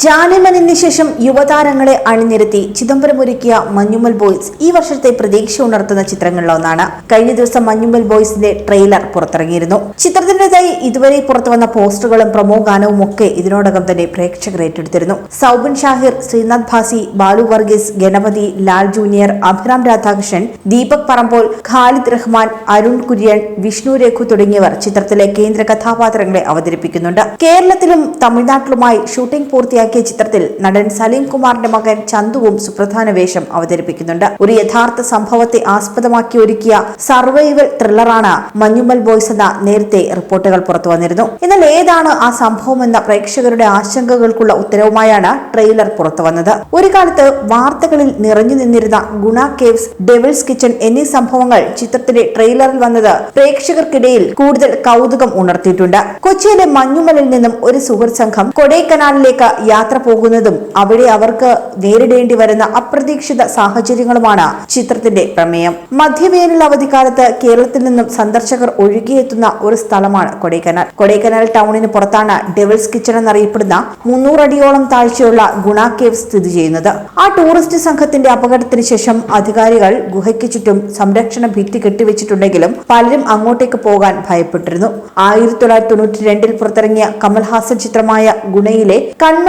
ജാനമനിന് ശേഷം യുവതാരങ്ങളെ അണിനിരത്തി ചിദംബരം ഒരുക്കിയ മഞ്ഞുമൽ ബോയ്സ് ഈ വർഷത്തെ പ്രതീക്ഷ ഉണർത്തുന്ന ചിത്രങ്ങളിലൊന്നാണ്. കഴിഞ്ഞ ദിവസം മഞ്ഞുമൽ ബോയ്സിന്റെ ട്രെയിലർ പുറത്തിറങ്ങിയിരുന്നു. ചിത്രത്തിന്റേതായി ഇതുവരെ പുറത്തുവന്ന പോസ്റ്ററുകളും പ്രൊമോ ഗാനവും ഒക്കെ ഇതിനോടകം തന്നെ പ്രേക്ഷകർ ഏറ്റെടുത്തിരുന്നു. സൗബിൻ ഷാഹിർ ശ്രീനാഥ് ഭാസി ബാലു വർഗീസ് ഗണപതി ലാൽ ജൂനിയർ അഭിറാം രാധാകൃഷ്ണൻ ദീപക് പറമ്പോൾ ഖാലിദ് റഹ്മാൻ അരുൺ കുര്യൻ വിഷ്ണു രഘു തുടങ്ങിയവർ ചിത്രത്തിലെ കേന്ദ്ര കഥാപാത്രങ്ങളെ അവതരിപ്പിക്കുന്നുണ്ട്. കേരളത്തിലും തമിഴ്നാട്ടിലുമായി ഷൂട്ടിംഗ് പൂർത്തിയാക്കിയ ചിത്രത്തിൽ നടൻ സലീം കുമാറിന്റെ മകൻ ചന്തുവും സുപ്രധാന വേഷം അവതരിപ്പിക്കുന്നുണ്ട്. ഒരു യഥാർത്ഥ സംഭവത്തെ ആസ്പദമാക്കി ഒരുക്കിയ സർവൈവൽ ത്രില്ലറാണ് മഞ്ഞുമൽ ബോയ്സ് എന്ന നേരത്തെ റിപ്പോർട്ടുകൾ പുറത്തു വന്നിരുന്നു. എന്നാൽ ഏതാണ് ആ സംഭവമെന്ന പ്രേക്ഷകരുടെ ആശങ്കകൾക്കുള്ള ഉത്തരവുമായാണ് ട്രെയിലർ പുറത്തു വന്നത്. ഒരു കാലത്ത് വാർത്തകളിൽ നിറഞ്ഞു നിന്നിരുന്ന ഗുണ കേവ്സ് ഡെവിൾസ് കിച്ചൺ എന്നീ സംഭവങ്ങൾ ചിത്രത്തിന്റെ ട്രെയിലറിൽ വന്നത് പ്രേക്ഷകർക്കിടയിൽ കൂടുതൽ കൗതുകം ഉണർത്തിയിട്ടുണ്ട്. കൊച്ചിയിലെ മഞ്ഞുമലിൽ നിന്നും ഒരു സുഹൃത്ത് സംഘം കൊടൈക്കനാലിലേക്ക് യാത്ര പോകുന്നതും അവിടെ അവർക്ക് നേരിടേണ്ടി വരുന്ന അപ്രതീക്ഷിത സാഹചര്യങ്ങളുമാണ് ചിത്രത്തിന്റെ പ്രമേയം. മധ്യവേനൽ അവധിക്കാലത്ത് കേരളത്തിൽ നിന്നും സന്ദർശകർ ഒഴുകിയെത്തുന്ന ഒരു സ്ഥലമാണ് കൊടൈക്കനാൽ. കൊടൈക്കനാൽ ടൗണിന് പുറത്താണ് ഡെവിൾസ് കിച്ചൺ എന്നറിയപ്പെടുന്ന മുന്നൂറടിയോളം താഴ്ചയുള്ള ഗുണ കേവ് സ്ഥിതി ചെയ്യുന്നത്. ആ ടൂറിസ്റ്റ് സംഘത്തിന്റെ അപകടത്തിന് ശേഷം അധികാരികൾ ഗുഹയ്ക്ക് ചുറ്റും സംരക്ഷണ ഭിത്തി കെട്ടിവെച്ചിട്ടുണ്ടെങ്കിലും പലരും അങ്ങോട്ടേക്ക് പോകാൻ ഭയപ്പെട്ടിരുന്നു. ആയിരത്തി തൊള്ളായിരത്തി തൊണ്ണൂറ്റി രണ്ടിൽ പുറത്തിറങ്ങിയ കമൽഹാസൻ ചിത്രമായ ഗുണയിലെ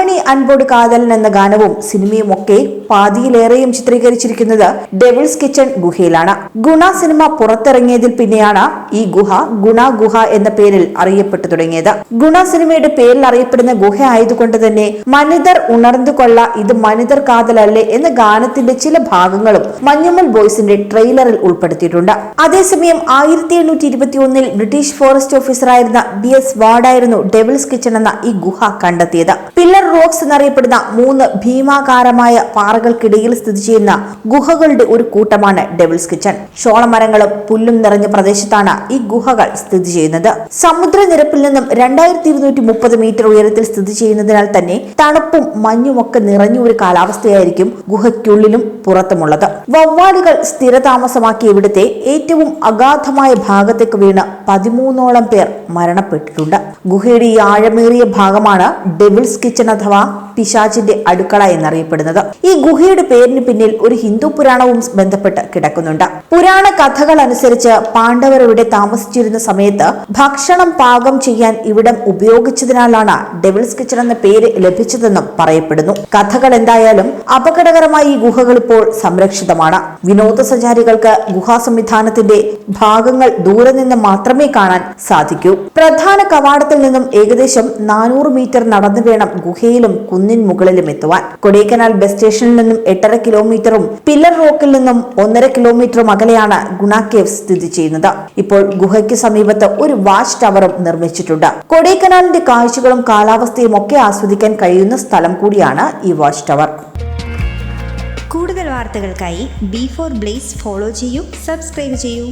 കൺമണി അൻപോട് കാതലൻ എന്ന ഗാനവും സിനിമയും ഒക്കെ പാതിയിലേറെയും ചിത്രീകരിച്ചിരിക്കുന്നത് ഡെവിൾസ് കിച്ചൺ ഗുഹയിലാണ്. ഗുണ സിനിമ പുറത്തിറങ്ങിയതിൽ പിന്നെയാണ് ഈ ഗുഹ ഗുണ ഗുഹ എന്ന പേരിൽ അറിയപ്പെട്ടു തുടങ്ങിയത്. ഗുണ സിനിമയുടെ പേരിൽ അറിയപ്പെടുന്ന ഗുഹ ആയതുകൊണ്ട് തന്നെ മനിതർ ഉണർന്നു കൊള്ള ഇത് മനിതർ കാതലല്ലേ എന്ന ഗാനത്തിന്റെ ചില ഭാഗങ്ങളും മഞ്ഞുമൽ ബോയ്സിന്റെ ട്രെയിലറിൽ ഉൾപ്പെടുത്തിയിട്ടുണ്ട്. അതേസമയം ആയിരത്തി എണ്ണൂറ്റി ഇരുപത്തി ഒന്നിൽ ബ്രിട്ടീഷ് ഫോറസ്റ്റ് ഓഫീസറായിരുന്ന ബി എസ് വാർഡായിരുന്നു ഡെവിൾസ് കിച്ചൺ എന്ന ഈ ഗുഹ കണ്ടെത്തിയത്. പില്ലർ റോക്സ് എന്നറിയപ്പെടുന്ന മൂന്ന് ഭീമാകാരമായ പാറകൾക്കിടയിൽ സ്ഥിതി ചെയ്യുന്ന ഗുഹകളുടെ ഒരു കൂട്ടമാണ് ഡെവിൾസ് കിച്ചൺ. ഷോളമരങ്ങളും പുല്ലും നിറഞ്ഞ പ്രദേശത്താണ് ഈ ഗുഹകൾ സ്ഥിതി ചെയ്യുന്നത്. സമുദ്രനിരപ്പിൽ നിന്നും രണ്ടായിരത്തി ഇരുന്നൂറ്റി മുപ്പത് മീറ്റർ ഉയരത്തിൽ സ്ഥിതി ചെയ്യുന്നതിനാൽ തന്നെ തണുപ്പും മഞ്ഞുമൊക്കെ നിറഞ്ഞ ഒരു കാലാവസ്ഥയായിരിക്കും ഗുഹയ്ക്കുള്ളിലും പുറത്തുമുള്ളത്. വവ്വാലുകൾ സ്ഥിരതാമസമാക്കിയ ഇവിടുത്തെ ഏറ്റവും അഗാധമായ ഭാഗത്തേക്ക് വീണ് പതിമൂന്നോളം പേർ മരണപ്പെട്ടിട്ടുണ്ട്. ഗുഹയുടെ ഈ ആഴമേറിയ ഭാഗമാണ് ഡെവിൾസ് കിച്ചൺ 是吧。പിശാചിന്റെ അടുക്കള എന്നറിയപ്പെടുന്നത്. ഈ ഗുഹയുടെ പേരിന് പിന്നിൽ ഒരു ഹിന്ദു പുരാണവും ബന്ധപ്പെട്ട് കിടക്കുന്നുണ്ട്. പുരാണ കഥകൾ അനുസരിച്ച് പാണ്ഡവർ ഇവിടെ താമസിച്ചിരുന്ന സമയത്ത് ഭക്ഷണം പാകം ചെയ്യാൻ ഇവിടം ഉപയോഗിച്ചതിനാലാണ് ഡെവിൾസ് കിച്ചൺ എന്ന പേര് ലഭിച്ചതെന്നും പറയപ്പെടുന്നു. കഥകൾ എന്തായാലും അപകടകരമായ ഈ ഗുഹകൾ ഇപ്പോൾ സംരക്ഷിതമാണ്. വിനോദസഞ്ചാരികൾക്ക് ഗുഹാ സംവിധാനത്തിന്റെ ഭാഗങ്ങൾ ദൂരെ നിന്ന് മാത്രമേ കാണാൻ സാധിക്കൂ. പ്രധാന കവാടത്തിൽ നിന്നും ഏകദേശം നാനൂറ് മീറ്റർ നടന്നു വേണം ഗുഹയിലും കുന്നിൻ മുകളിലും എത്തുവാൻ. കൊടൈക്കനാൽ ബസ് സ്റ്റേഷനിൽ നിന്നും എട്ടര കിലോമീറ്ററും പില്ലർ റോക്കിൽ നിന്നും ഒന്നര കിലോമീറ്ററും അകലെയാണ് ഗുണ കേവ് സ്ഥിതി ചെയ്യുന്നത്. ഇപ്പോൾ ഗുഹയ്ക്ക് സമീപത്ത് ഒരു വാച്ച് ടവറും നിർമ്മിച്ചിട്ടുണ്ട്. കൊടൈക്കനാലിന്റെ കാഴ്ചകളും കാലാവസ്ഥയും ഒക്കെ ആസ്വദിക്കാൻ കഴിയുന്ന സ്ഥലം കൂടിയാണ് ഈ വാച്ച് ടവർ. കൂടുതൽ വാർത്തകൾക്കായി ബി ഫോർ ബ്ലേസ് ഫോളോ ചെയ്യൂ സബ്സ്ക്രൈബ് ചെയ്യൂ.